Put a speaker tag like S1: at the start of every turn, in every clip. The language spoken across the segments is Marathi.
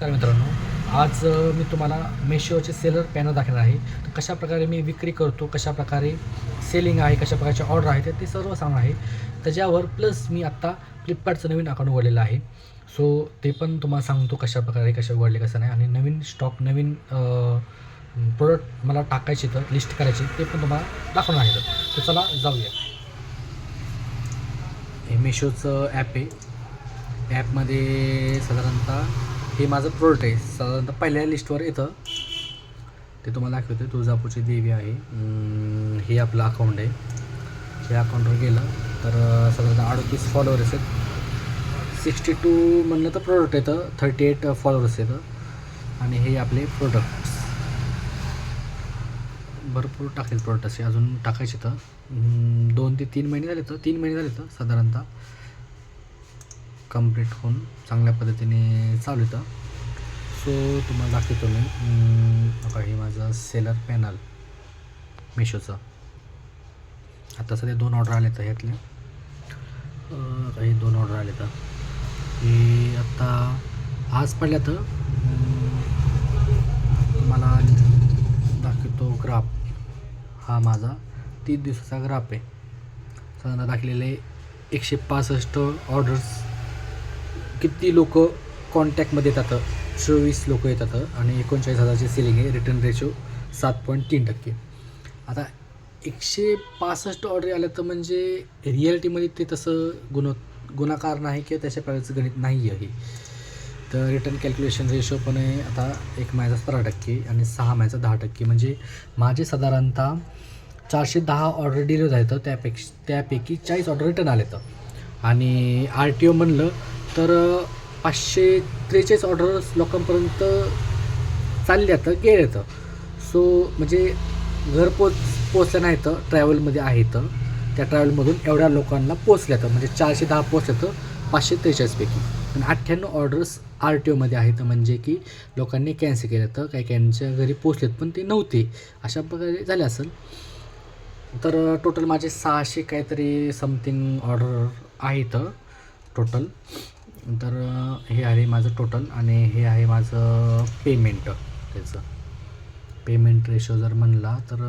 S1: नमस्कार मित्रांनो. आज मी तुम्हाला मेशोचे सेलर पॅनल दाखवणार आहे. तर कशा प्रकारे मी विक्री करतो कशा प्रकारे सेलिंग आहे कशा प्रकारचे ऑर्डर आहे ते- ते सर्व सांगणार आहे. त्याच्यावर प्लस मी आत्ता फ्लिपकार्टचं नवीन अकाउंट उघडलेलं आहे. सो ते पण तुम्हाला सांगतो कशा प्रकारे कशा उघडले कसं नाही. आणि नवीन स्टॉक नवीन प्रोडक्ट मला टाकायचे तर लिस्ट करायची ते पण तुम्हाला दाखवणार आहे. तर चला जाऊया. हे मेशोचं ॲप आहे. ॲपमध्ये साधारणतः हे माझं प्रोडक्ट आहे. साधारणतः पहिल्या लिस्टवर येतं. ते तुम्हाला दाखवते तुळजापूरची देवी आहे. हे आपलं अकाउंट आहे. हे अकाउंटवर गेलं. तर साधारणतः अडतीस फॉलोअर्स आहेत. सिक्स्टी टू म्हणलं तर प्रोडक्ट येतं. थर्टी एट फॉलोअर्स येतं. आणि हे आपले प्रोडक्ट्स भरपूर टाकेल प्रोडक्ट असे अजून टाकायचे तर. दोन ते तीन महिने झाले तर. तीन महिने झाले तर साधारणतः. कंप्लीट होऊन चांगल्या पद्धतीने चालू येतं सो तुम्हाला दाखवतो मी. बघा हे माझं सेलर पॅनल मिशोचं आता सध्या दोन ऑर्डर आले तर ह्यातले काही दोन ऑर्डर आले तर हे आत्ता आज पडल्या तर तुम्हाला दाखवतो ग्राफ हा माझा तीस दिवसाचा ग्राफ आहे. साधारण दाखलेले एकशे पासष्ट ऑर्डर्स किती लोक कॉन्टॅक्टमध्ये येतात? चोवीस लोक येतात आणि एकोणचाळीस हजारची सेलिंग आहे. रिटर्न रेशो सात पॉईंट तीन टक्के. आता एकशे पासष्ट ऑर्डर आल्या तर म्हणजे रियालिटीमध्ये ते तसं गुण गुणाकार नाही किंवा त्याच्या प्रकारचं गणित नाही आहे. तर रिटर्न कॅल्क्युलेशन रेशो पण आहे. आता एक महिन्याचा सतरा टक्के आणि सहा महिन्याचा दहा टक्के. म्हणजे माझे साधारणतः चारशे दहा ऑर्डर डिलिव्हर झाले तर त्यापेक्षा त्यापैकी चाळीस ऑर्डर रिटर्न आले तर. आणि आर टी ओ म्हणलं तर पाचशे त्रेचाळीस ऑर्डर्स लोकांपर्यंत चालले तर गेले तर सो म्हणजे घर पोच पोचल्या नाही तर ट्रॅव्हलमध्ये आहे तर त्या ट्रॅव्हलमधून एवढ्या लोकांना पोचल्या तर म्हणजे चारशे दहा पोचल्या तर पाचशे त्रेचाळीसपैकी आणि अठ्ठ्याण्णव ऑर्डर्स आर टी ओमध्ये आहेत म्हणजे की लोकांनी कॅन्सल केलं तर काही काहींच्या घरी पोचलेत पण ते नव्हते. अशा प्रकारे झाले असेल. तर टोटल माझे सहाशे काहीतरी समथिंग ऑर्डर आहेत टोटल तर हे आहे माझं टोटल आणि हे आहे माझं पेमेंट त्याचं पेमेंट रेशो जर म्हणला तर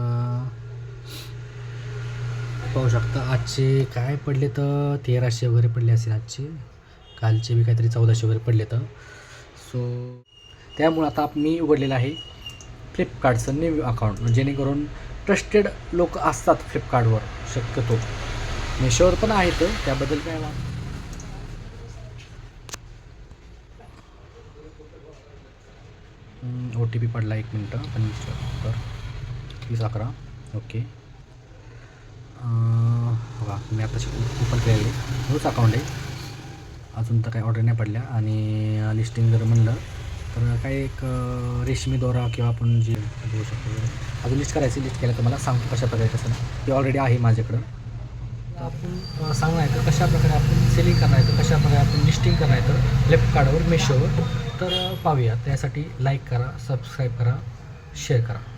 S1: पाहू शकता आजचे काय पडले तर तेराशे वगैरे पडले असेल आजचे. कालचे बी काहीतरी चौदाशे वगैरे पडले तर. सो त्यामुळं आता मी उघडलेलं आहे फ्लिपकार्टचं न्यू अकाउंट जेणेकरून ट्रस्टेड लोक असतात फ्लिपकार्टवर शक्यतो. मेशोवर पण आहेत त्याबद्दल काय ओ टी पी पडला एक मिनटं. पंच्याहत्तर वीस अकरा. ओके. बघा मी आता ओपन केलेले तोच अकाउंट आहे. अजून तर काही ऑर्डर नाही पडल्या. आणि लिस्टिंग जर म्हणलं तर काय एक रेशमी दोरा किंवा आपण जे देऊ शकतो. अजून लिस्ट करायची लिस्ट केलं तर मला सांगतो कशा प्रकारे कसं ते ऑलरेडी आहे माझ्याकडं. तर आपण सांगणार आहे तर कशा प्रकारे आपण सेलिंग करणार आहे तर कशा प्रकारे आपण लिस्टिंग करणार आहे तर फ्लिपकार्टवर मेशोवर. तर पाहूया. त्यासाठी लाईक करा सबस्क्राईब करा शेअर करा.